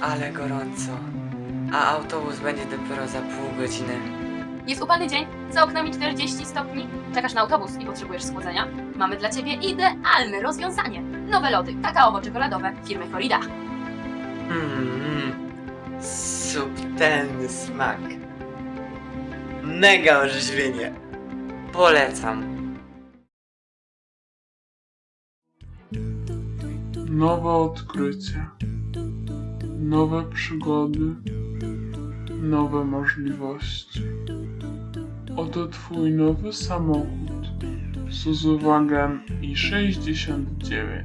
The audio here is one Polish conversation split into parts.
Ale gorąco. A autobus będzie dopiero za pół godziny. Jest upalny dzień, za oknami 40 stopni. Czekasz na autobus i potrzebujesz schłodzenia? Mamy dla Ciebie idealne rozwiązanie. Nowe lody kakaowo-czekoladowe firmy Florida. Mmm, subtelny smak. Mega orzeźwienie. Polecam. Nowe odkrycia, nowe przygody, nowe możliwości. Oto Twój nowy samochód Suzuwagen i69,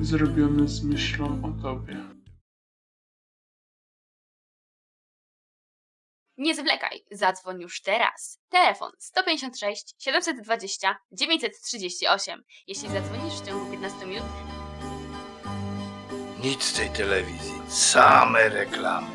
zrobiony z myślą o Tobie. Nie zwlekaj, zadzwoń już teraz. Telefon 156 720 938. Jeśli zadzwonisz w ciągu 15 minut, nic tej telewizji, same reklamy.